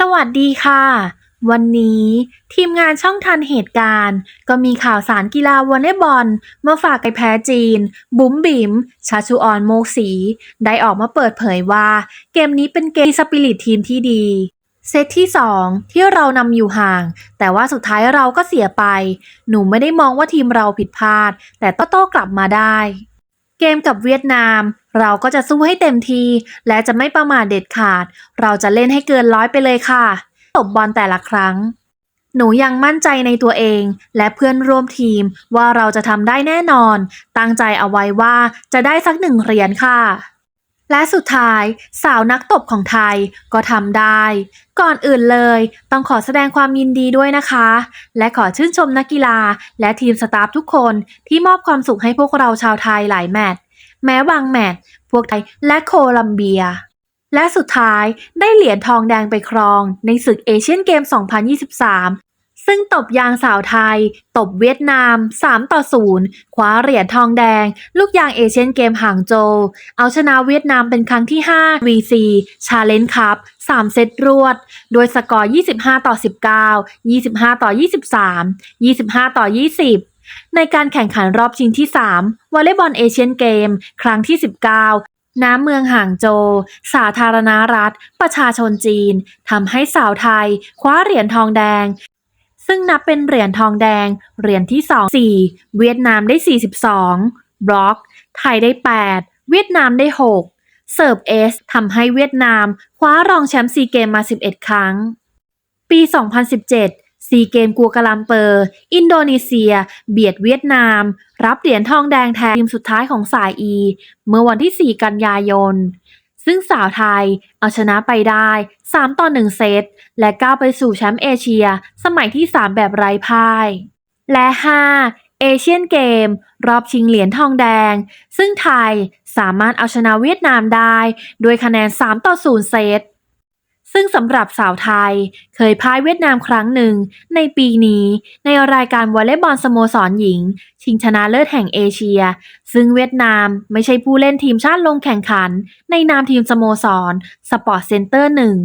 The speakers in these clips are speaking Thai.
สวัสดีค่ะ วันนี้ทีมงานช่องทันเหตุการณ์ ก็มีข่าวสารกีฬาวอลเลย์บอลมาฝากไอแพ้จีน บุ๋มบิ๋มชาชูออนโมกศรีได้ออกมาเปิดเผยว่า เกมนี้เป็นเกมสปิริตทีมที่ดี เซตที่ 2 ที่เรานำอยู่ห่าง แต่ว่าสุดท้ายเราก็เสียไป หนูไม่ได้มองว่าทีมเราผิดพลาด แต่ก็โต้กลับมาได้ เกมกับเวียดนาม เราก็จะสู้ให้เต็มที และจะไม่ประมาทเด็ดขาด เราจะเล่นให้เกินร้อยไปเลยค่ะ ตบบอลแต่ละครั้ง หนูยังมั่นใจในตัวเอง และเพื่อนร่วมทีมว่าเราจะทำได้แน่นอน ตั้งใจเอาไว้ว่าจะได้สักหนึ่งเหรียญค่ะและสุดท้ายสาวนักตบของไทยก็ทำได้ ก่อนอื่นเลยต้องขอแสดงความยินดีด้วยนะคะ และขอชื่นชมนักกีฬา และทีมสตาฟทุกคนที่มอบความสุขให้พวกเราชาวไทยหลายแมตช์ แม้บางแมตช์พวกไทยและโคลัมเบีย และสุดท้ายได้เหรียญทองแดงไปครองในศึกเอเชียนเกม 2023ซึ่งตบยางสาวไทย ตบเวียดนาม 3 ต่อ 0 คว้าเหรียญทองแดง ลูกยางเอเชียนเกมห่างโจวเอาชนะเวียดนามเป็นครั้งที่ 5 VC Challenge Cup 3 เซตรวด โดยสกอร์ 25 ต่อ 19 25 ต่อ 23 25 ต่อ 20 ในการแข่งขันรอบชิงที่ 3 วอลเลย์บอลเอเชียนเกม ครั้งที่ 19น้ำเมืองห่างโจวสาธารณรัฐ ประชาชนจีนทำให้สาวไทย คว้าเหรียญทองแดง ซึ่งนับเป็นเหรียญทองแดง เหรียญที่ 2 4 เวียดนามได้ 42 บล็อก ไทยได้ 8 เวียดนามได้ 6 เสิร์ฟเอสทำให้เวียดนาม คว้ารองแชมป์ซีเกมมา 11 ครั้ง ปี 2017 ซีเกมกัวกาลัมเปอร์ อินโดนีเซีย เบียดเวียดนาม รับเหรียญทองแดงแทนทีมสุดท้ายของสาย E เมื่อวันที่ 4 กันยายน ซึ่งสาวไทยเอาชนะไปได้ 3 ต่อ 1 เซต และก้าวไปสู่แชมป์เอเชีย สมัยที่ 3 แบบไร้พ่าย และ 5. เอเชียนเกม รอบชิงเหรียญทองแดง ซึ่งไทยสามารถเอาชนะเวียดนามได้ ด้วยคะแนน 3 ต่อ 0 เซต ซึ่งสำหรับสาวไทยเคยพ่ายเวียดนามครั้งหนึ่ง ในปีนี้ ในรายการวอลเลย์บอลสโมสรหญิง ชิงชนะเลิศแห่งเอเชีย ซึ่งเวียดนามไม่ใช่ผู้เล่นทีมชาติลงแข่งขัน ในนามทีมสโมสรสปอร์ตเซ็นเตอร์หนึ่ง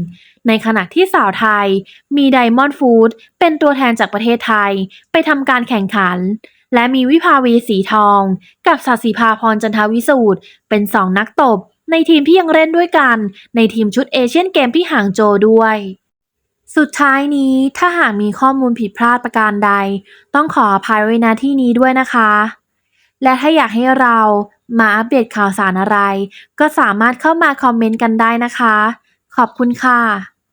ในขณะที่สาวไทยมีไดมอนด์ฟู้ดเป็นตัวแทนจากประเทศไทยไปทำการแข่งขัน และมีวิภาวีสีทอง กับศาสิภาพรจันทวิสูตรเป็นสองนักตบ ในทีมที่ยังเล่นด้วยกัน ในทีมชุดเอเชียนเกมที่ห่างโจด้วย สุดท้ายนี้ถ้าหากมีข้อมูลผิดพลาดประการใด ต้องขออภัยไว้ณที่นี้ด้วยนะคะ และถ้าอยากให้เรามาอัปเดตข่าวสารอะไร ก็สามารถเข้ามาคอมเมนต์กันได้นะคะ ขอบคุณค่ะ